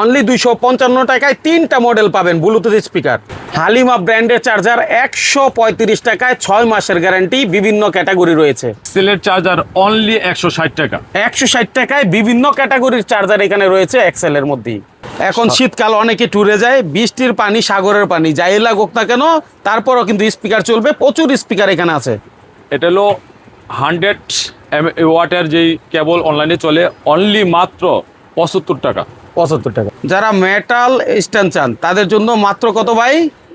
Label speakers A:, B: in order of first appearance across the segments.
A: Only দুইশো পঞ্চান্ন টাকায় তিনটা মডেল পাবেন ব্লুটুথ স্পিকার হালিমা ব্র্যান্ডের চার্জার একশো পঁয়ত্রিশ টাকায় ছয় মাসের গ্যারান্টি বিভিন্ন ক্যাটাগরি রয়েছে।
B: সেলের চার্জার অনলি একশো ষাট টাকা।
A: একশো ষাট টাকায় বিভিন্ন ক্যাটাগরির চার্জার এখানে রয়েছে এক্সেলের মধ্যেই। এখন শীতকাল অনেকে ট্যুরে যায় বৃষ্টির পানি সাগরের পানি যাই লাগুক না কেন তারপরও কিন্তু স্পিকার চলবে প্রচুর স্পিকার এখানে আছে।
B: এটা হলো হান্ড্রেড ওয়াটের যেই কেবল অনলাইনে চলে অনলি মাত্র পঁচাত্তর টাকা।
A: পঁচাত্তর টাকা। যারা মেটাল স্ট্যান্ড চান তাদের জন্য মাত্র কত ভাই?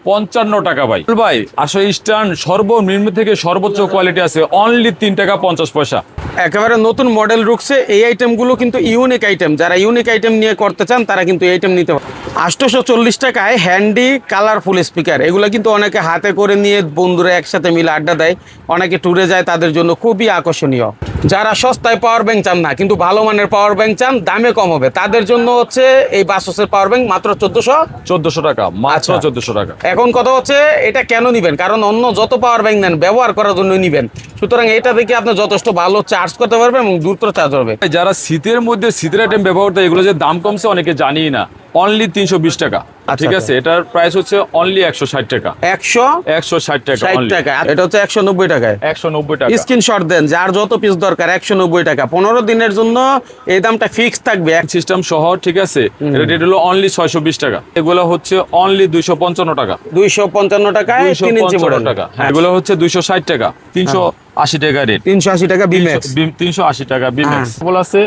B: পঞ্চান্ন টাকা ভাই। ভাই আসলে স্ট্যান্ড সর্বনিম্ন থেকে সর্বোচ্চ কোয়ালিটি আছে। অনলি তিন টাকা পঞ্চাশ পয়সা।
A: একেবারে নতুন মডেল ঢুকছে। এই আইটেমগুলো কিন্তু ইউনিক আইটেম যারা ইউনিক আইটেম নিয়ে করতে চান তারা কিন্তু এই আইটেম নিতে পারে আটশোশো চল্লিশ টাকায় হ্যান্ডি কালারফুল স্পিকার এগুলো কিন্তু অনেকে হাতে করে নিয়ে বন্ধুরা একসাথে মিলে আড্ডা দেয়। অনেকে ট্যুরে যায় তাদের জন্য খুবই আকর্ষণীয়। যারা সস্তায় পাওয়ার ব্যাংক চান না কিন্তু ভালো মানের পাওয়ার ব্যাংক চান দামে কম হবে। তাদের জন্য হচ্ছে এই বাসসের পাওয়ার ব্যাংক মাত্র চোদ্দোশো
B: চোদ্দশো টাকা মাত্র
A: আচ্ছা।
B: চোদ্দশো টাকা।
A: এখন কথা হচ্ছে, এটা কেন নিবেন? কারণ অন্য যত পাওয়ার ব্যাংক নেন, ব্যবহার করার জন্য নিবেন। সুতরাং এটা থেকে আপনি যথেষ্ট ভালো চার্জ করতে পারবেন এবং দ্রুত চার্জ হবে।
B: যারা শীতের মধ্যে শীতের আইটেম ব্যবহার করতে, এগুলো যে দাম কমছে অনেকে জানি না। অনলি তিনশো বিশ টাকা।
A: আচ্ছা,
B: ঠিক আছে? এটার প্রাইস হচ্ছে অনলি একশো ষাট টাকা।
A: একশো
B: একশো ষাট টাকা
A: ষাট টাকা। এটা হচ্ছে একশো নব্বই টাকায়।
B: একশো নব্বই টাকা।
A: স্ক্রিনশট দেন যার যত পিস দরকার একশো নব্বই টাকা। পনেরো দিনের জন্য এই দামটা ফিক্স থাকবে। এক-
B: সিস্টেম সহ ঠিক আছে? এটা রেট হলো অনলি ছয়শো বিশ টাকা। এগুলো হচ্ছে অনলি দুইশো পঞ্চান্ন টাকা।
A: দুইশো পঞ্চান্ন
B: দুইশো
A: তিন ইঞ্চি
B: টাকা। হ্যাঁ। এগুলো হচ্ছে দুইশো ষাট টাকা। তিনশো আশি টাকা রেট
A: তিনশো আশি টাকা বিম্যাক্স
B: তিনশো আশি টাকা বিম্যাক্স
A: হ্যাঁ।
B: বল আছে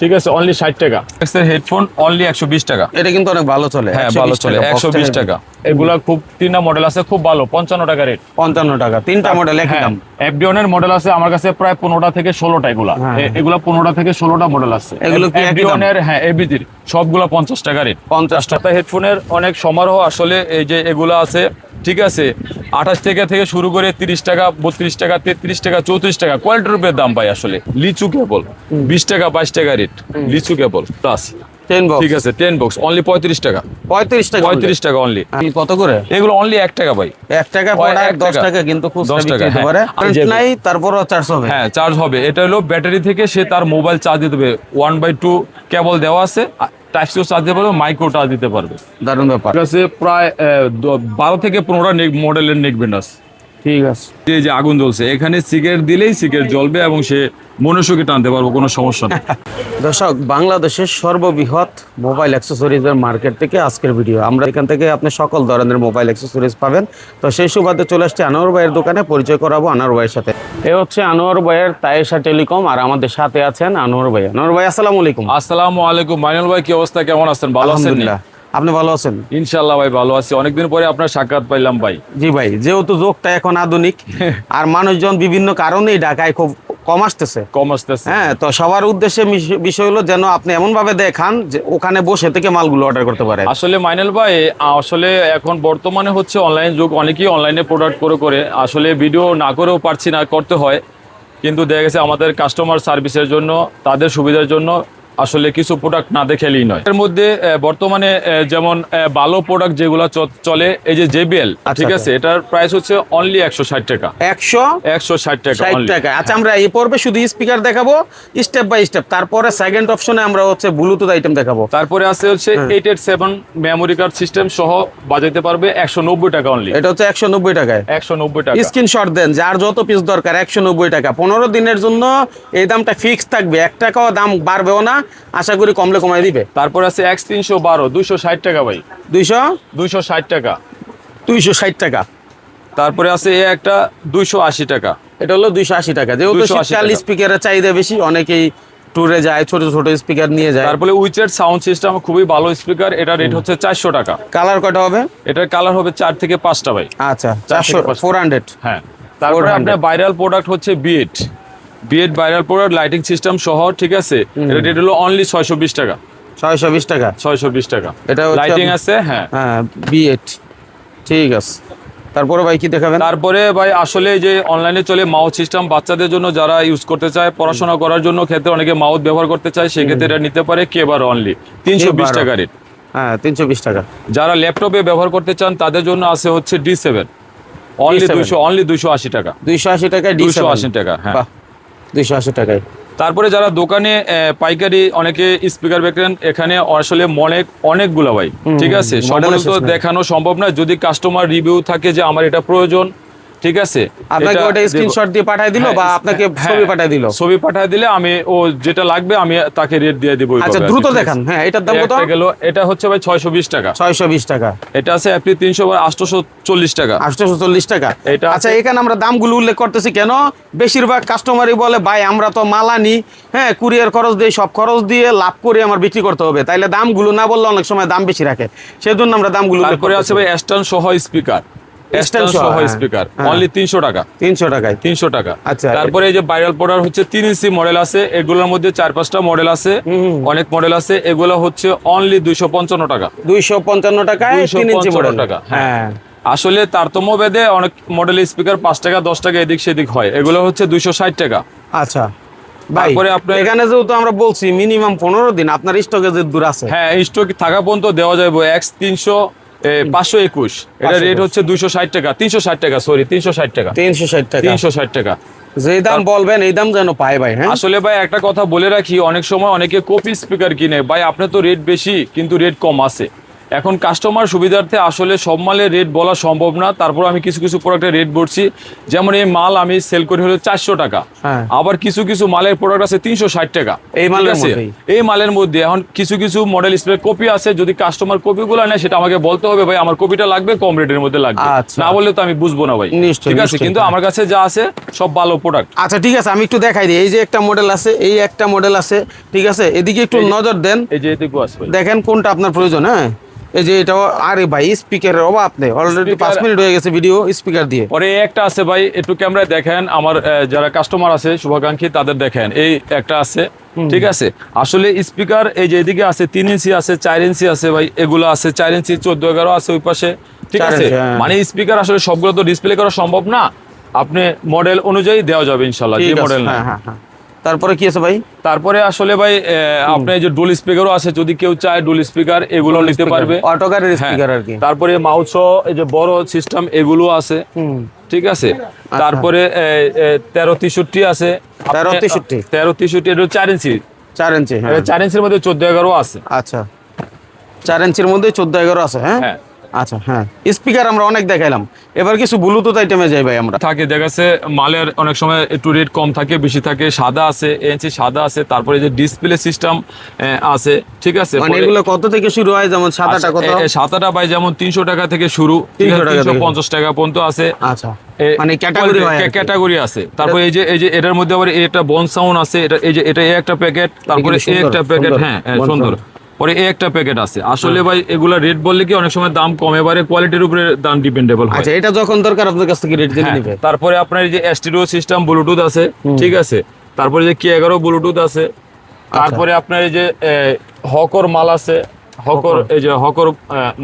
B: ঠিক আছে অনলি ষাট টাকা। হেডফোন অনলি একশো বিশ টাকা।
A: এটা কিন্তু অনেক ভালো চলে
B: হ্যাঁ ভালো চলে একশো বিশ
A: থেকে
B: টাকা। এগুলা খুব তিনটা মডেল আছে খুব ভালো পঞ্চান্ন টাকা রেট
A: পঞ্চান্ন টাকা তিনটা মডেল একই
B: হ্যাঁ
A: দাম।
B: এফডিওনের মডেল আছে আমার কাছে প্রায় পনেরোটা থেকে ষোলোটা এগুলা।
A: হ্যাঁ।
B: এগুলা পনেরোটা থেকে ষোলোটা মডেল আছে।
A: এগুলো কি একই দাম?
B: এফডিওনের হ্যাঁ এবিজির সবগুলা পঞ্চাশ টাকা রেট
A: পঞ্চাশ টাকা
B: টাকা হেডফোনের অনেক সমারোহ আসলে এই যে এগুলো আছে ঠিক আছে আঠাশ টাকা থেকে শুরু করে তিরিশ টাকা বত্রিশ টাকা তেত্রিশ টাকা চৌত্রিশ টাকা কোয়ালিটির উপরে দাম পাই আসলে। লিচু কেবল বিশ টাকা বাইশ টাকা রেট লিচু কেবল প্লাস ঠিক আছে টেন বক্স অনলি পঁয়ত্রিশ টাকা।
A: পঁয়ত্রিশ টাকা
B: পঁয়ত্রিশ টাকা অনলি
A: কত করে?
B: এগুলো অনলি এক টাকা ভাই।
A: এক টাকা দশ
B: টাকা।
A: কিন্তু খুচরা
B: 10
A: বিক্রি
B: টাকা, হ্যাঁ।
A: নাই তারপরও চার্জ হবে।
B: হ্যাঁ চার্জ হবে। এটা হলো ব্যাটারি থেকে সে তার মোবাইল চার্জ দিতে হবে ওয়ান বাই টু কেবল দেওয়া আছে। টাইপ সিও চার্জ দিতে পারবে মাইক্রো চার্জ দিতে পারবে।
A: দারুণ ব্যাপার।
B: প্রায় বারো থেকে পনেরোটা মডেলের নেক ব্যান্ড আছে
A: ঠিক আছে।
B: যে আগুন জ্বলছে এখানে সিগারেট দিলেই সিগারেট জ্বলবে এবং সে মনুষ্যকে টানতে পারব কোনো সমস্যা নেই।
A: দর্শক বাংলাদেশের সর্ববৃহৎ মোবাইল অ্যাক্সেসরিজের মার্কেট থেকে আজকের ভিডিও। আমরা এখান থেকে আপনি সকল ধরনের মোবাইল অ্যাক্সেসরিজ পাবেন। তো সেই সুবাদে চলে আসছে আনোয়ার ভাইয়ের দোকানে পরিচয় করাবো আনোয়ার ভাইয়ের সাথে। এ হচ্ছে আনোয়ার ভাইয়ের তায়েশা টেলিকম আর আমাদের সাথে আছেন আনোয়ার ভাই। আনোয়ার ভাই আসসালামু আলাইকুম।
B: আসসালামু আলাইকুম। মাইনুল ভাই কি অবস্থা? কেমন আছেন? ভালো আছেন
A: আলহামদুলিল্লাহ। আপনি ভালো আছেন?
B: ইনশাল্লাহ ভাই ভালো আছি। অনেকদিন পরে আপনার সাক্ষাৎ পাইলাম ভাই।
A: জি ভাই যেহেতু যোগটা এখন আধুনিক আর মানুষজন বিভিন্ন কারণেই ঢাকায় খুব কম আসতেছে।
B: কম আসতেছে।
A: হ্যাঁ তো সবার উদ্দেশ্যে বিষয় হলো যেন আপনি এমন ভাবে দেখান যে ওখানে বসে থেকে মালগুলো অর্ডার করতে পারে।
B: আসলে মাইনাল ভাই আসলে এখন বর্তমানে হচ্ছে অনলাইন যুগ অনেকেই অনলাইনে প্রোডাক্ট করে করে। আসলে ভিডিও না করেও পারছি না করতে হয়। কিন্তু দেখা গেছে আমাদের কাস্টমার সার্ভিসের জন্য তাদের সুবিধার জন্য আসলে কিছু প্রোডাক্ট না দেখেলেই নয়। এর মধ্যে বর্তমানে যেমন ভালো প্রোডাক্ট যেগুলো চলে এই যে জেবিএল
A: আচ্ছা,
B: ঠিক
A: আচ্ছা।
B: আছে এটার প্রাইস হচ্ছে অনলি একশো ষাট টাকা।
A: একশো
B: একশো ষাট টাকা
A: টাকা। আচ্ছা আমরা এই পর্বে শুধু স্পিকার দেখাবো স্টেপ বাই স্টেপ তারপরে সেকেন্ড অপশনে আমরা হচ্ছে ব্লুটুথ আইটেম দেখাবো।
B: তারপরে আছে হচ্ছে। Eight eight seven memory card system সহ বাজাইতে পারবে একশো নব্বই টাকা অনলি
A: এটা হচ্ছে একশো নব্বই টাকায়।
B: একশো নব্বই টাকা।
A: স্ক্রিনশট দেন যার যত পিস দরকার একশো নব্বই টাকা। পনেরো দিনের জন্য এই দামটা ফিক্স থাকবে। এক টাকাও দাম বাড়বেও না। আশা করি কমলে কমাই দিবে।
B: তারপর আছে এক্স তিনশো বারো দুইশো ষাট টাকা ভাই।
A: দুইশো?
B: দুইশো ষাট টাকা।
A: দুইশো ষাট টাকা।
B: তারপরে আছে এ একটা দুইশো আশি টাকা।
A: এটা হলো দুইশো আশি টাকা। যেহেতু
B: 280
A: শীতকাল। স্পিকারের চাহিদা বেশি অনেকেই ট্যুরে যায় ছোট ছোট স্পিকার নিয়ে যায়।
B: তারপরে উইচের সাউন্ড সিস্টেম খুবই ভালো স্পিকার এটা রেট হচ্ছে চারশো টাকা।
A: কালার কয়টা হবে?
B: এটার কালার হবে চার থেকে পাঁচটা ভাই।
A: আচ্ছা চারশো। ফোর হান্ড্রেড
B: হ্যাঁ। তারপরে আপনার ভাইরাল প্রোডাক্ট হচ্ছে বিএড বিএড ভাইরাল প্রোডাক্ট লাইটিং সিস্টেম সহ ঠিক আছে? এটা রেট হলো অনলি ছয়শো বিশ টাকা।
A: ছয়শো বিশ টাকা?
B: ছয়শো বিশ টাকা।
A: এটা
B: লাইটিং আছে হ্যাঁ।
A: হ্যাঁ বি এইট ঠিক আছে। তারপরে ভাই কি দেখাবেন?
B: তারপরে ভাই আসলে যে অনলাইনে চলে মাউথ সিস্টেম বাচ্চাদের জন্য যারা ইউজ করতে চায় পড়াশোনা করার জন্য ক্ষেত্রে অনেকে মাউথ ব্যবহার করতে চায় সেক্ষেত্রে এটা নিতে পারে কেবার অনলি তিনশো বিশ। টাকা রেট
A: হ্যাঁ তিনশো বিশ টাকা।
B: যারা ল্যাপটপে ব্যবহার করতে চান তাদের জন্য আছে হচ্ছে ডি সেভেন অনলি
A: D7
B: দুইশো অনলি দুইশো আশি টাকা।
A: দুইশো আশি টাকায় ডি
B: দুইশো আশি টাকা হ্যাঁ।
A: দুইশো আশি টাকায়।
B: তারপরে যারা দোকানে আহ, পাইকারি অনেকে স্পিকার বেকেন এখানে আসলে অনেক অনেকগুলো ভাই ঠিক আছে? সবগুলো তো দেখানো সম্ভব না। যদি কাস্টমার রিভিউ থাকে যে আমার এটা প্রয়োজন ঠিক আছে?
A: আপনাকে ওটা স্ক্রিনশট দিয়ে পাঠিয়ে দিল বা
B: হ্যাঁ,
A: আপনাকে
B: হ্যাঁ,
A: ছবি পাঠিয়ে দিল?
B: ছবি পাঠিয়ে দিলে আমি ও যেটা লাগবে আমি তাকে রেট দিয়ে দিব
A: আচ্ছা দ্রুত দেখান। হ্যাঁ এটার দাম কত?
B: গেল এটা হচ্ছে ভাই ছয়শো বিশ টাকা।
A: ছয়শো বিশ টাকা।
B: এটা আছে অ্যাপ্রি তিনশো আটশোশো চল্লিশ টাকা।
A: আটশোশো চল্লিশ টাকা।
B: এটা
A: আচ্ছা এখানে আমরা দামগুলো উল্লেখ করতেছি কেন? বেশিরভাগ কাস্টমারই বলে ভাই আমরা তো মাল আনি। হ্যাঁ কুরিয়ার খরচ দিয়ে সব খরচ দিয়ে লাভ করে আমার বিক্রি করতে হবে। তাইলে দামগুলো না বললে অনেক সময় দাম বেশি রাখে। সেজন্য আমরা দামগুলো উল্লেখ
B: তারপরে আছে ভাই অ্যাস্টান সহ স্পিকার
A: সহ, হ্যাঁ,
B: স্পিকার
A: হ্যাঁ।
B: অনলি তিনশো টাকা।
A: তিনশো টাকায়।
B: তিনশো টাকা।
A: আচ্ছা,
B: তারপরে এই যে ভাইরাল প্রোডাক্ট হচ্ছে তিন ইঞ্চি মডেল আছে এগুলোর মধ্যে চার পাঁচটা মডেল আছে অনেক মডেল আছে এগুলো হচ্ছে অনলি দুইশো পঞ্চান্ন টাকা।
A: টাকায় ইঞ্চি মডেল
B: টাকা
A: হ্যাঁ।
B: আসলে তারতম্য ভেদে অনেক মডেল স্পিকার পাঁচ টাকা দশ টাকা এদিক সেদিক হয়। এগুলো হচ্ছে দুইশো ষাট টাকা।
A: আচ্ছা।
B: তারপরে আপনার-
A: এখানে যেহেতু আমরা বলছি মিনিমাম পনেরো দিন আপনার স্টকে যে দূর আছে।
B: হ্যাঁ স্টক থাকা পর্যন্ত দেওয়া যাবে এক্স তিনশো পাঁচশো একুশ। এটা রেট হচ্ছে দুইশো ষাট টাকা। তিনশো ষাট টাকা সরি তিনশো ষাট টাকা।
A: তিনশো ষাট টাকা।
B: তিনশো ষাট টাকা।
A: যে দাম বলবেন এই দাম যেন পায় ভাই হ্যাঁ?
B: আসলে ভাই একটা কথা বলে রাখি অনেক সময় অনেকে কপি স্পিকার কিনে। ভাই আপনার তো রেট বেশি কিন্তু রেট কম আছে। এখন কাস্টমার সুবিধার্থে আসলে সব মালের রেট বলা সম্ভব না। তারপর আমি কিছু কিছু প্রোডাক্টের রেট বলছি। যেমন এই মাল আমি সেল করি হলো চারশো টাকা।
A: হ্যাঁ।
B: আবার কিছু কিছু মালের প্রোডাক্ট আছে তিনশো ষাট টাকা।
A: এই মালের
B: ঠিক আছে? এই মালের মধ্যে এখন কিছু কিছু মডেল স্প্রে কপি আছে। যদি কাস্টমার কপিগুলো নেয় সেটা আমাকে বলতে হবে ভাই আমার কপিটা লাগবে কম রেটের মধ্যে লাগবে।
A: আচ্ছা।
B: না বললে তো আমি বুঝব না ভাই। ঠিক আছে? কিন্তু আমার কাছে যা আছে সব ভালো প্রোডাক্ট
A: আচ্ছা ঠিক আছে আমি একটু দেখাই দিই। এই যে একটা মডেল আছে এই একটা মডেল আছে ঠিক আছে? এদিকে একটু নজর দেন।
B: এই যে এদিকেও আছে
A: দেখেন কোনটা আপনার প্রয়োজন হ্যাঁ? এই যে এটাও আরে ভাই স্পিকারের অভাব নেই। অলরেডি পাঁচ মিনিট হয়ে গেছে ভিডিও স্পিকার দিয়ে।
B: পরে একটা আছে ভাই একটু ক্যামেরায় দেখেন। আমার যারা কাস্টমার আছে শুভাকাঙ্ক্ষী তাদের দেখেন। এই একটা আছে ঠিক আছে? আসলে স্পিকার এই যে এদিকে আছে তিন ইঞ্চি আছে চার ইঞ্চি আছে ভাই এগুলো আছে। চার ইঞ্চি চোদ্দ এগারো আছে ওই পাশে ঠিক আছে?
A: হ্যাঁ।
B: মানে স্পিকার আসলে সবগুলো তো ডিসপ্লে করা সম্ভব না। আপনি মডেল অনুযায়ী দেওয়া যাবে ইনশাল্লাহ যে মডেল
A: হ্যাঁ হ্যাঁ হ্যাঁ। তারপরে কি আছে ভাই?
B: তারপরে আসলে ভাই আপনার যে ডুল স্পিকারও আছে যদি কেউ চায় ডুল স্পিকার এগুলো নিতে পারবে।
A: অটোকারের
B: হ্যাঁ।
A: স্পিকার আর কি।
B: তারপরে মাউস এই যে বড় সিস্টেম এগুলো আছে। ঠিক আছে?
A: আচ্ছা।
B: তারপরে তেরো তেষট্টি আছে।
A: 1363
B: তেরো তেষট্টি এটা চার ইঞ্চি
A: চার ইঞ্চি হ্যাঁ।
B: চার ইঞ্চির মধ্যে চোদ্দ এগারো আছে।
A: আচ্ছা। চার ইঞ্চির মধ্যে চোদ্দ এগারো আছে হ্যাঁ?
B: হ্যাঁ।
A: আচ্ছা হ্যাঁ। স্পিকার আমরা অনেক দেখাইলাম। এবার কিছু ব্লুটুথ আইটেমে যাই ভাই আমরা।
B: থাকে দেখা যাচ্ছে মালের অনেক সময় একটু রেট কম থাকে বেশি থাকে সাদা আছে এনসি সাদা আছে তারপরে যে ডিসপ্লে সিস্টেম আছে ঠিক আছে?
A: মানে এগুলো কত থেকে শুরু হয়? যেমন সাদাটা কত?
B: আচ্ছা, এ- এ সাদাটা ভাই যেমন তিনশো টাকা থেকে শুরু
A: 300 টাকা
B: পর্যন্ত আছে।
A: আচ্ছা। মানে ক্যাটাগরি
B: আছে। তারপরে এই যে এই যে এটার মধ্যে আবার এটা বন সাউন্ড আছে এটা এই যে এটা একটা প্যাকেট তারপরে একটা প্যাকেট হ্যাঁ সুন্দর। পরে এই একটা প্যাকেট আছে। আসলে ভাই এগুলা রেট বললে কি অনেক সময় দাম কমে বাড়ে কোয়ালিটির উপরে দাম ডিপেন্ডেবল হয়।
A: আচ্ছা এটা যখন দরকার আপনার কাছ থেকে রেট জেনে
B: হ্যাঁ,
A: নিবে।
B: তারপরে আপনার এই যে এসটিডিও সিস্টেম ব্লুটুথ আছে ঠিক আছে? তারপরে যে কি এগারো ব্লুটুথ আছে।
A: আচ্ছা।
B: তারপরে আপনার এই যে হকর মাল আছে। হকর এই যে হকর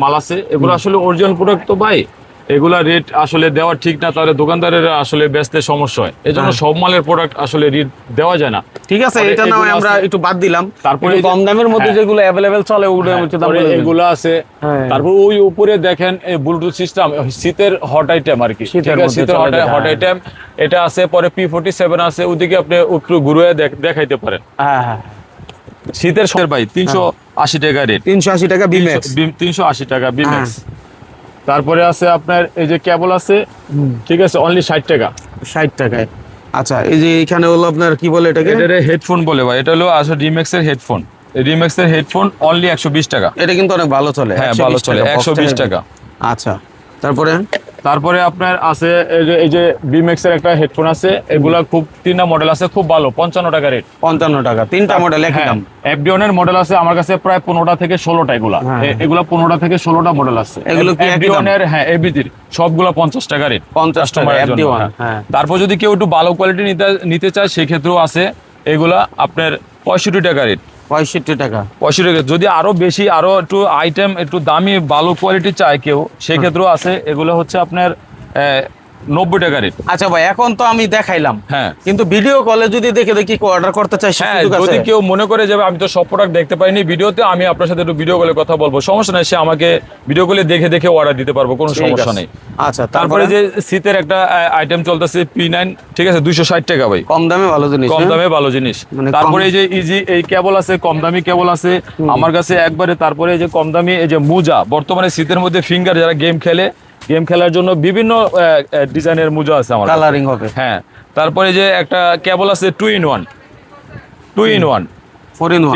B: মাল আছে। এগুলো আসলে অরিজিনাল প্রোডাক্ট তো ভাই। এগুলা রেট আসলে দেওয়া ঠিক না তাহলে দোকানদারের আসলে বেচতে সমস্যা হয়। এই জন্য সব মালের প্রোডাক্ট আসলে রেট দেওয়া যায় না।
A: ঠিক আছে এটা না আমরা একটু বাদ দিলাম।
B: তারপরে
A: কম দামের মধ্যে
B: হ্যাঁ।
A: যেগুলো অ্যাভেলেবেল চলে ওগুলো
B: তারপরে এগুলো আছে।
A: হ্যাঁ।
B: তারপর ওই উপরে দেখেন এই ব্লুটুথ সিস্টেম শীতের হট আইটেম আর কি।
A: শীতের
B: হট
A: হ্যাঁ।
B: আইটেম এটা আছে পরে পি ফোর্টি সেভেন আছে ওদিকে আপনি একটু ঘুরে দেখ- দেখাইতে পারেন।
A: হ্যাঁ হ্যাঁ।
B: শীতের সময় ভাই তিনশো আশি টাকা রেট
A: তিনশো আশি টাকা বিম্যাক্স
B: তিনশো আশি টাকা বিম্যাক্স
A: হ্যাঁ।
B: তারপরে আছে আপনার এই যে কেবল আছে ঠিক আছে অনলি ষাট টাকা।
A: ষাট টাকায়। আচ্ছা এই যে এখানে হলো আপনার কি বলে এটাকে?
B: এটা হেডফোন বলে ভাই এটা হলো আসলে রিমেক্স এর হেডফোন। রিমেক্স এর হেডফোন অনলি একশো বিশ টাকা।
A: এটা কিন্তু অনেক ভালো চলে
B: হ্যাঁ, ভালো চলে,
A: একশো
B: বিশ টাকা।
A: আচ্ছা তারপরে?
B: তারপরে আপনার আছে এই যে এই বিমেক্স এর একটা হেডফোন আছে এগুলা খুব তিনটা মডেল আছে খুব ভালো পঞ্চান্ন টাকা রেট
A: পঞ্চান্ন টাকা তিনটা মডেল একই
B: হ্যাঁ
A: দাম।
B: এফডিওনের মডেল আছে আমার কাছে প্রায় পনেরোটা থেকে ষোলোটা এগুলা।
A: হ্যাঁ।
B: এগুলা পনেরোটা থেকে ষোলোটা মডেল আছে।
A: এগুলো দাম?
B: এফডিওনের হ্যাঁ এবিটির সবগুলা পঞ্চাশ টাকা রেট
A: 50 টাকা, FD1, হ্যাঁ।
B: তারপর যদি কেউ একটু ভালো কোয়ালিটি নিতে নিতে চায় সেক্ষেত্রেও আছে। এগুলা আপনার পঁয়ষট্টি টাকা রেট
A: পঁয়ষট্টি টাকা।
B: পঁয়ষট্টি টাকা। যদি আরও বেশি আরও একটু আইটেম একটু দামি ভালো কোয়ালিটি চায় কেউ সেক্ষেত্রেও আছে। এগুলো হচ্ছে আপনার নব্বই টাকা রেট
A: আচ্ছা ভাই এখন তো আমি দেখাইলাম।
B: হ্যাঁ।
A: কিন্তু ভিডিও কলে যদি দেখে দেখি অর্ডার করতে চাই
B: হ্যাঁ
A: আছে?
B: যদি কেউ মনে করে যাবে আমি তো সব প্রোডাক্ট দেখতে পাইনি ভিডিওতে আমি আপনার সাথে একটু ভিডিও কলে কথা বলব। সমস্যা নাই সে আমাকে ভিডিও কলে দেখে দেখে অর্ডার দিতে পারব কোনো সমস্যা। নেই।
A: আচ্ছা
B: তারপরে? যে শীতের একটা আইটেম চলতেছে পি নাইন ঠিক আছে দুইশো ষাট টাকা ভাই।
A: কম দামে ভালো জিনিস
B: কম
A: হ্যাঁ?
B: দামে ভালো জিনিস।
A: মানে
B: তারপরে এই যে ইজি এই কেবল আছে কম দামি কেবল আছে আমার কাছে একবারে তারপরে এই যে কম দামি এই যে মোজা বর্তমানে শীতের মধ্যে ফিঙ্গার যারা গেম খেলে গেম খেলার জন্য বিভিন্ন ডিজাইনের মোজা আছে আমার
A: কালারিং হবে।
B: হ্যাঁ তারপরে যে একটা কেবল আছে two in one two in one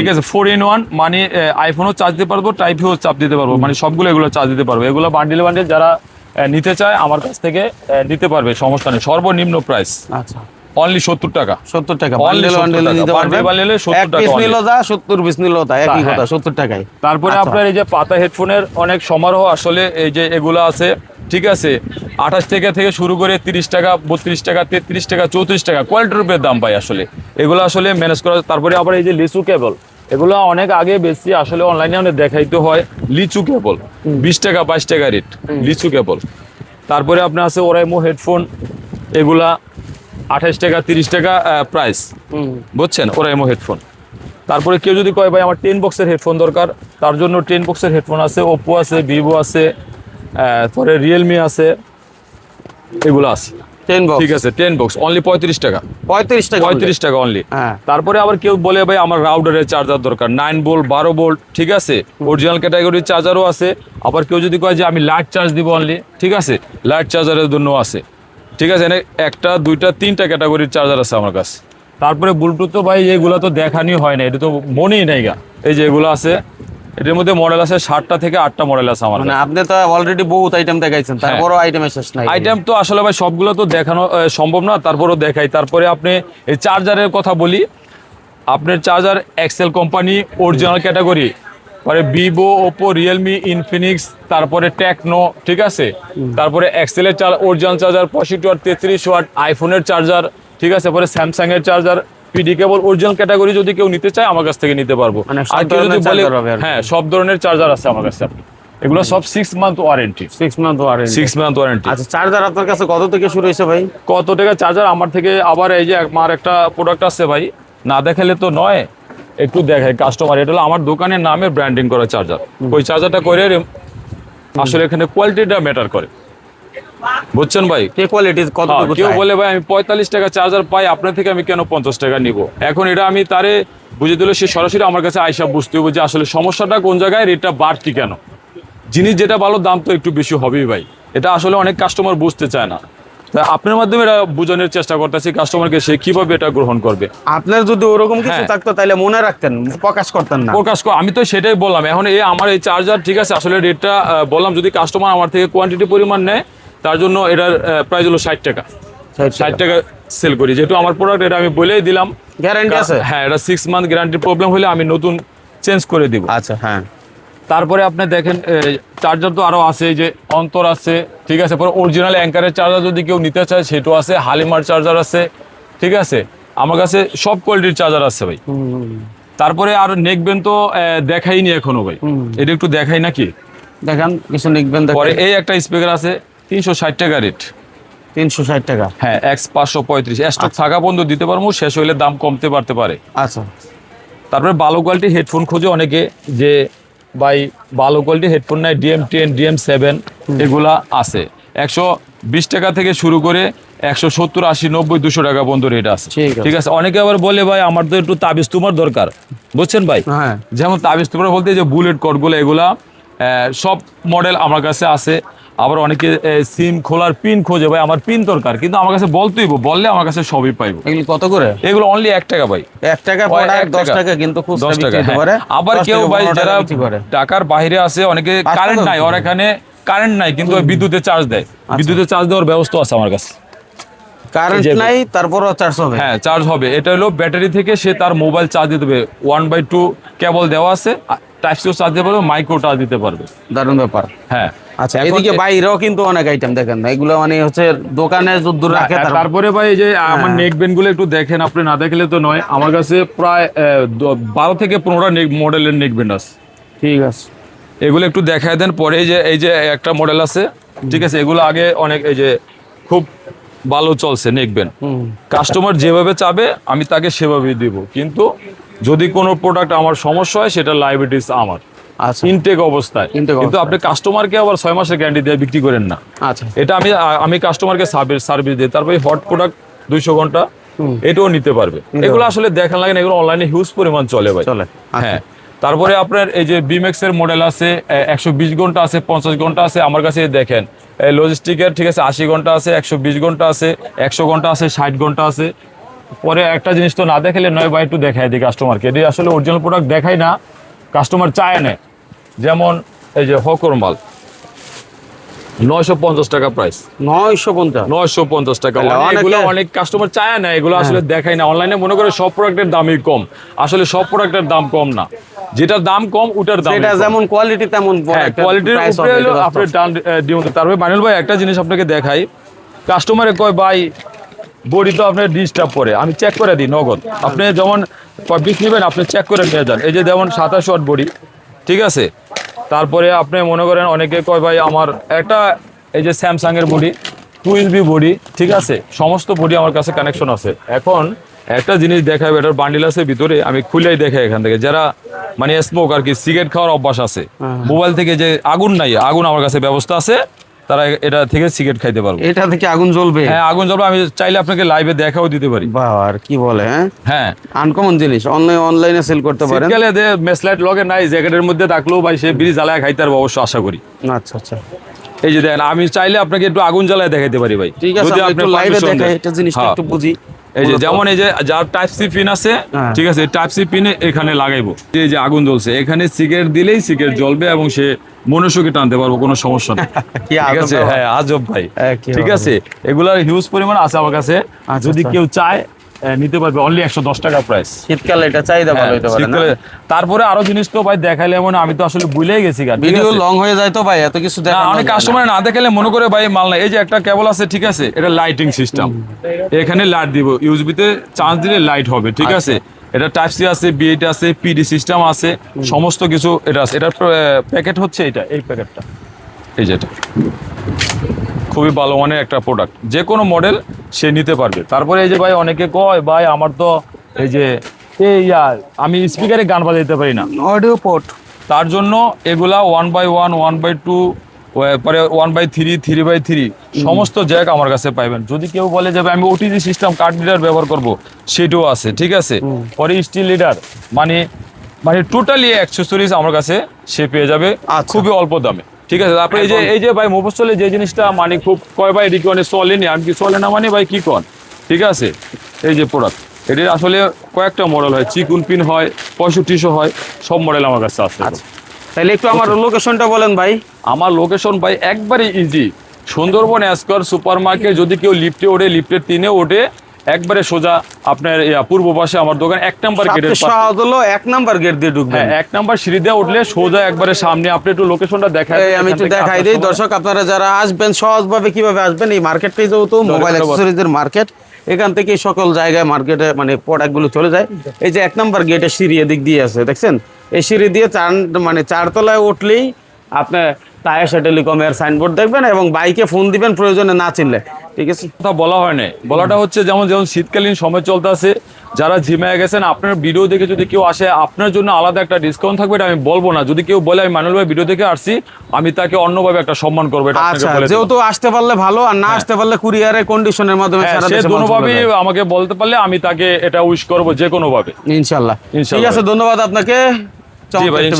B: ঠিক আছে ফোর ইন ওয়ান মানে আইফোনও চার্জ দিতে পারব টাইপেও চাপ দিতে পারব মানে সবগুলো এগুলো চার্জ দিতে পারব। এগুলো বান্ডিল বান্ডিল যারা নিতে চায় আমার কাছ থেকে নিতে পারবে সমস্যা নেই। সর্বনিম্ন প্রাইস
A: আচ্ছা।
B: অনলি সত্তর টাকা।
A: সত্তর টাকা।
B: Only
A: বান্ডেল
B: 70
A: বান্ডেল
B: টাকা।
A: নিতে পারবেন
B: Bundle bundle এ 70
A: এক
B: টাকা
A: পিস
B: only।
A: নিল যা সত্তর পিস নিল তা একই
B: হ্যাঁ।
A: কথা সত্তর টাকায়।
B: তারপরে
A: আচ্ছা।
B: আপনার এই যে পাতা হেডফোনের অনেক সমারোহ আসলে এই যে এগুলো আছে ঠিক আছে আঠাশ টাকা থেকে শুরু করে তিরিশ টাকা বত্রিশ টাকা তেত্রিশ টাকা চৌত্রিশ টাকা কোয়ালিটির উপরে দাম পাই আসলে। এগুলো আসলে ম্যানেজ করা তারপরে আবার এই যে লিচু কেবল এগুলো অনেক আগে বেশি আসলে অনলাইনে অনেক দেখাইতে হয় লিচু কেবল বিশ টাকা বাইশ টাকা রেট লিচু কেবল তারপরে আপনার আছে ওরাইমো হেডফোন এগুলা আঠাশ টাকা তিরিশ টাকা প্রাইস। বুঝছেন? ওরাইমো হেডফোন তারপরে কেউ যদি কয় ভাই আমার টেন বক্সের হেডফোন দরকার তার জন্য টেন বক্সের হেডফোন আছে ওপো আছে ভিভো আছে পরে রিয়েলমি আছে এগুলো আছে।
A: টেন বক্স
B: ঠিক আছে টেন বক্স অনলি পঁয়ত্রিশ টাকা।
A: পঁয়ত্রিশ টাকা
B: পঁয়ত্রিশ টাকা অনলি
A: হ্যাঁ।
B: তারপরে আবার কেউ বলে ভাই আমার রাউডারের চার্জার দরকার। নাইন বোল্ট বারো বোল্ট ঠিক আছে? অরিজিনাল ক্যাটাগরির চার্জারও আছে। আবার কেউ যদি কয় যে আমি লাইট চার্জ দিব অনলি ঠিক আছে? লাইট চার্জারের জন্য আছে। ঠিক আছে? একটা দুইটা তিনটা ক্যাটাগরির চার্জার আছে আমার কাছে। তারপরে ব্লুটুথ তো ভাই এগুলো তো দেখানি হয় না। এটা তো মনেই নাই গা। এই যে এগুলো আছে এটার মধ্যে মডেল আছে ষাটটা থেকে আটটা মডেল আছে আমার
A: মানে আপনি তো অলরেডি বহুত আইটেম দেখাইছেন
B: হ্যাঁ।
A: তারপরও আইটেমের শেষ নাই।
B: আইটেম তো আসলে ভাই সবগুলো তো দেখানো সম্ভব না তারপরও দেখাই। তারপরে আপনি এই চার্জারের কথা বলি আপনার charger Excel company original category পরে ভিভো ওপো রিয়েলমি ইনফিনিক্স তারপরে টেকনো ঠিক আছে? তারপরে এক্সেলের চার অরিজিনাল চার্জার পঁয়ষট্টি ওয়াট তেত্রিশ ওয়াট আইফোনের চার্জার ঠিক আছে? পরে স্যামসাং এর charger PD cable original category যদি কেউ নিতে চায় আমার কাছ থেকে নিতে পারব।
A: মানে
B: আর কেউ যদি বলে। হ্যাঁ সব ধরনের চার্জার আছে আমার কাছে। এগুলো সব six month warranty
A: six month warranty
B: six month warranty
A: আচ্ছা চার্জার আপনার কাছে কত থেকে শুরু হয়েছে ভাই?
B: কত টাকা চার্জার আমার থেকে আবার এই যে আমার একটা প্রোডাক্ট আছে ভাই। না দেখালে তো নয়। একটু দেখাই কাস্টমার এটা হলো আমার দোকানের নামে ব্র্যান্ডিং করা চার্জার ওই চার্জারটা করে আসলে এখানে কোয়ালিটিটা ম্যাটার করে। বুঝছেন ভাই?
A: কে কোয়ালিটি কত
B: হ্যাঁ, কেউ বলে ভাই আমি পঁয়তাল্লিশ টাকা চার্জার পাই আপনার থেকে আমি কেন পঞ্চাশ টাকা নিব? এখন এটা আমি তারে বুঝে দিলে সে সরাসরি আমার কাছে আইসা বুঝতে হবে যে আসলে সমস্যাটা কোন জায়গায় রেটটা বাড়তি কেন। জিনিস যেটা ভালো দাম তো একটু বেশি হবেই ভাই। এটা আসলে অনেক কাস্টমার বুঝতে চায় না। তা আপনার মাধ্যমে এটা বোঝানোর চেষ্টা করতেছি কাস্টমারকে সে কীভাবে এটা গ্রহণ করবে।
A: আপনার যদি ওরকম কিছু
B: হ্যাঁ।
A: থাকতো তাহলে মনে রাখতেন প্রকাশ করতেন না।
B: প্রকাশ কর আমি তো সেটাই বললাম। এখন এই আমার এই চার্জার ঠিক আছে আসলে রেটটা বললাম যদি কাস্টমার আমার থেকে কোয়ান্টিটি পরিমাণ নেয় তার জন্য এটার প্রাইস হলো ষাট টাকা। ষাট টাকা। সেল করি। যেহেতু আমার প্রোডাক্ট এটা আমি বলেই দিলাম।
A: গ্যারান্টি আছে?
B: হ্যাঁ এটা সিক্স মান্থ গ্যারান্টি প্রবলেম হলে আমি নতুন চেঞ্জ করে দিব।
A: আচ্ছা হ্যাঁ।
B: তারপরে আপনি দেখেন চার্জার তো আরও আছে যে অন্তর আছে ঠিক আছে? পরে অরিজিনাল অ্যাঙ্কারের চার্জার যদি কেউ নিতে চায় সেটাও আছে। হালিমার চার্জার আছে ঠিক আছে? আমার কাছে সব কোয়ালিটির চার্জার আছে ভাই। তারপরে আর নেকবেন তো দেখাইনি এখনও ভাই। এটা একটু দেখাই নাকি?
A: দেখান কিছু লিখবেন
B: পরে এই একটা স্পিকার আছে তিনশো ষাট টাকা রেট
A: তিনশো ষাট টাকা।
B: হ্যাঁ এক্স পাঁচশো পঁয়ত্রিশ। স্টক থাকা বন্ধ দিতে পারব শেষ হইলে দাম কমতে পারতে পারে।
A: আচ্ছা।
B: তারপরে ভালো কোয়ালিটি হেডফোন খোঁজে অনেকে যে ভাই ভালো কোয়ালিটি হেডফোন নাই ডিএম টেন ডিএম সেভেন এগুলা আছে। একশো বিশ টাকা থেকে শুরু করে একশো সত্তর আশি নব্বই দুশো টাকা পর্যন্ত রেট আছে।
A: ঠিক আছে।
B: অনেকে আবার বলে ভাই আমার তো একটু তাবিজ তোমার দরকার। বুঝছেন ভাই?
A: হ্যাঁ।
B: যেমন তাবিজ তোমার বলতে যে বুলেট কটগুলো এগুলা সব মডেল আমার কাছে আছে। আবার অনেকে সিম খোলার পিন খোঁজে ভাই আমার পিন দরকার কিন্তু আমার কাছে বলতেই বললে আমার কাছে সবই পাইবো।
A: এগুলি কত করে?
B: এগুলো অনলি এক টাকা ভাই।
A: এক টাকা দশ
B: টাকা।
A: কিন্তু
B: দশ টাকা হ্যাঁ। আবার কেউ ভাই যারা টাকার বাইরে আছে অনেকে কারেন্ট নাই ওর এখানে কারেন্ট নাই কিন্তু ওই বিদ্যুতের চার্জ দেয়। বিদ্যুতের চার্জ দেওয়ার ব্যবস্থা আছে আমার কাছে।
A: কারেন্ট নাই তারপরও চার্জ হবে।
B: হ্যাঁ চার্জ হবে। এটা হলো ব্যাটারি থেকে সে তার মোবাইল চার্জ দিতে হবে ওয়ান বাই টু কেবল দেওয়া আছে টাইপ চার্জ দিতে পারবে মাইক্রো চার্জ দিতে পারবে।
A: দারুণ ব্যাপার।
B: হ্যাঁ।
A: আচ্ছা এদিকে বাইরেও কিন্তু অনেক আইটেম দেখেন এগুলো মানে হচ্ছে দোকানে রাখে
B: হ্যাঁ,
A: তারপরে
B: ভাই যে আমার নেক বেনগুলো একটু দেখেন আপনি না দেখলে তো নয় আমার কাছে প্রায় বারো থেকে পনেরোটা নেক মডেলের নেক বেন্ড আছে।
A: ঠিক আছে।
B: এগুলো একটু দেখায় দেন পরে যে এই যে একটা মডেল আছে ঠিক আছে এগুলো আগে অনেক এই যে খুব ভালো চলছে দেখবেন
A: হুম।
B: কাস্টমার যেভাবে চাবে আমি তাকে সেভাবেই দিব। কিন্তু যদি কোনো প্রোডাক্ট আমার সমস্যা হয় সেটা লাইবিলিটিস আমার।
A: আচ্ছা।
B: ইনটেক অবস্থায়। কিন্তু আপনি কাস্টমারকে আবার ছয় মাসের গ্যারান্টি দিয়ে বিক্রি করেন না।
A: আচ্ছা।
B: এটা আমি আমি কাস্টমারকে সার্ভিস সার্ভিস দিই। তারপরে হট প্রোডাক্ট দুইশো ঘণ্টা এটাও নিতে পারবে। এগুলো আসলে দেখা লাগে না এগুলো অনলাইনে হিউজ পরিমাণ চলে ভাই।
A: চলে। আচ্ছা।
B: হ্যাঁ। তারপরে আপনার এই যে বিমেক্স এর মডেল আছে একশো বিশ ঘণ্টা আছে পঞ্চাশ ঘণ্টা আছে আমার কাছে দেখেন লজিস্টিকের ঠিক আছে আশি ঘণ্টা আছে একশো বিশ ঘণ্টা আছে একশো ঘণ্টা আছে ষাট ঘণ্টা আছে পরে একটা জিনিস তো না দেখালে নয় বা একটু দেখায় দিই কাস্টমারকে এটি আসলে অরিজিনাল প্রোডাক্ট দেখায় না কাস্টমার চায় না যেমন এই যে হকর মাল। নয়শো পঞ্চাশ টাকা প্রাইস
A: নয়শো পঞ্চাশ।
B: নয়শো পঞ্চাশ টাকা। এগুলো অনেক কাস্টমার চায় না এগুলো আসলে দেখায় না। অনলাইনে মনে করে সব প্রোডাক্টের দামই কম। আসলে সব প্রোডাক্টের দাম কম না। যেটার দাম কম ওটার দাম
A: এটা যেমন কোয়ালিটি তেমন
B: হ্যাঁ কোয়ালিটির উপরে হলো আপনার ডান ডিম তারপরে মাইনুল ভাই একটা জিনিস আপনাকে দেখাই। কাস্টমারে কয় ভাই বডি তো আপনার ডিস্টার্ব করে। আমি চেক করে দিই নগদ। আপনি যেমন বিষ নেবেন আপনি চেক করে নিয়ে যান। এই যে যেমন সাতাশ ওয়াট বডি ঠিক আছে? তারপরে আপনি মনে করেন অনেকে কয় ভাই আমার একটা এই যে স্যামসাং এর বডি টুইল বি বডি ঠিক আছে? সমস্ত বডি আমার কাছে কানেকশন আছে। এখন একটা জিনিস দেখাবে এটার বান্ডিল আছে ভিতরে আমি খুলেই দেখাই এখান থেকে। যারা মানে স্মোক আর কি সিগারেট খাওয়ার অভ্যাস আছে মোবাইল থেকে যে আগুন নাই আগুন আমার কাছে ব্যবস্থা আছে। তারা এটা থেকে সিগারেট খাইতে পারবে।
A: এটা থেকে আগুন জ্বলবে?
B: হ্যাঁ আগুন জ্বলবে আমি চাইলে আপনাকে লাইভে দেখাও দিতে পারি।
A: বাহ আর কি বলে হ্যাঁ?
B: হ্যাঁ।
A: আনকমন জিনিস অনলাইন অনলাইনে সেল করতে পারেন।
B: গেলে দে মেসলাইট লগে নাই জ্যাকেটের মধ্যে থাকলেও ভাই সে বিড়ি জ্বালায় খাইতে পারব অবশ্য আশা করি।
A: আচ্ছা আচ্ছা।
B: এই যে দেখেন আমি চাইলে আপনাকে একটু আগুন জ্বালায় দেখাইতে পারি ভাই।
A: ঠিক আছে
B: যদি আপনি
A: লাইভে
B: দেখেন
A: দেখাই এটা জিনিসটা
B: হ্যাঁ।
A: একটু বুঝি।
B: এই যে যেমন এই যে যার টাইপ সি পিন আছে
A: হ্যাঁ।
B: ঠিক আছে টাইপ সি পিনে এখানে লাগাইবো। এই যে আগুন জ্বলছে এখানে সিগারেট দিলেই সিগারেট জ্বলবে এবং সে মনুষ্যকে টানতে পারব কোনো সমস্যা নেই। ঠিক আছে? হ্যাঁ আজব ভাই।
A: হ্যাঁ,
B: ঠিক আছে? এগুলার হিউজ পরিমাণ আছে আমার কাছে।
A: আচ্ছা,
B: যদি
A: আচ্ছা।
B: কেউ চায় নিতে পারবে অনলি একশো দশ টাকা প্রাইস
A: শীতকালে এটা চাহিদা ভালো হতে পারে না?
B: তারপরে আরও জিনিস তো ভাই দেখাইলে এমন আমি তো আসলে ভুলেই গেছি
A: ভিডিও লং হয়ে যায় তো ভাই এত কিছু দেখা
B: অনেক কাস্টমার না। দেখালে মনে করে ভাই মাল না এই যে একটা কেবল আছে ঠিক আছে এটা লাইটিং সিস্টেম এখানে লাইট দিব ইউএসবিতে চার্জ দিলে লাইট হবে ঠিক
A: আচ্ছা।
B: আছে? এটা টাইপ সি আছে বিএইট আছে পিডি সিস্টেম আছে সমস্ত কিছু এটা আছে। এটার প্যাকেট হচ্ছে এটা এই প্যাকেটটা এই যেটা খুবই ভালো মানের একটা প্রোডাক্ট যে কোনো মডেল সে নিতে পারবে। তারপরে এই যে ভাই অনেকে কয় ভাই আমার তো এই যে এই আমি স্পিকারে গান বাজাইতে পারি না।
A: অডিও পোর্ট
B: তার জন্য এগুলা one by one one by two পরে one by three three by three সমস্ত জ্যাক আমার কাছে পাইবেন। যদি কেউ বলে যাবে আমি ওটিজি সিস্টেম কার্ড লিডার ব্যবহার করব সেটাও আছে ঠিক আছে? পরে স্টিল লিডার মানে মানে টোটালি অ্যাক্সেসরিজ আমার কাছে সে পেয়ে যাবে।
A: আচ্ছা।
B: খুবই অল্প দামে। ঠিক আছে তারপরে এই যে এই যে ভাই মোফসলে যে জিনিসটা মানে খুব কয় ভাই এদিকে অনেক চলেনি আমি কি চলে না মানে ভাই কি কন? ঠিক আছে? এই যে প্রোডাক্ট এটির আসলে কয়েকটা মডেল হয় চিকুন পিন হয় পঁয়ষট্টিশো হয় সব মডেল আমার কাছে আছে।
A: তাহলে একটু আমার লোকেশনটা বলেন ভাই।
B: আমার লোকেশন ভাই একবারে easy Sundarban square super market যদি কেউ লিফটে ওঠে লিফটের তিনে ওঠে একবারে সোজা আপনার পূর্ব পাশে আমার দোকান এক নাম্বার গেটের
A: হলো এক নাম্বার গেট দিয়ে ঢুকবেন।
B: হ্যাঁ এক নাম্বার সিঁড়ি দিয়ে উঠলে সোজা একবারে সামনে। আপনি একটু লোকেশনটা দেখায়
A: এই আমি একটু দেখাই দিই দর্শক আপনারা যারা আসবেন সহজভাবে কীভাবে আসবেন এই মার্কেটটাই যেহেতু মোবাইল। অ্যাক্সেসরিজের মার্কেট এখান থেকে সকল জায়গায় মার্কেটে মানে প্রোডাক্টগুলো চলে যায়। এই যে এক নাম্বার গেটে সিঁড়ি এদিক দিয়ে আছে দেখছেন? এই সিঁড়ি দিয়ে চার মানে চারতলায় উঠলেই আপনার তায়েশা টেলিকমের সাইনবোর্ড দেখবেন এবং বাইকে ফোন দিবেন প্রয়োজনে না চিনলে। ঠিক আছে?
B: কথা বলা হয় না বলাটা হচ্ছে যেমন যেমন শীতকালীন সময় চলতে আছে যারা জিমে গেছেন আপনার ভিডিও দেখে যদি কেউ আসে আপনার জন্য আলাদা একটা ডিসকাউন্ট থাকবে এটা আমি বলব না। যদি কেউ বলে আমি মানুষ ভাই ভিডিও দেখে আসছি আমি তাকে অন্যভাবে একটা সম্মান করব এটা
A: আচ্ছা যেহেতু আসতে পারলে ভালো আর না আসতে পারলে কুরিয়ারের কন্ডিশনের মাধ্যমে
B: হ্যাঁ,
A: সারা
B: সে
A: দেশে
B: দুভাবেই আমাকে বলতে পারলে আমি তাকে এটা উইশ করব যে কোনো ভাবে
A: ইনশাল্লাহ। ঠিক আছে ধন্যবাদ আপনাকে।
B: জি ভাই
A: video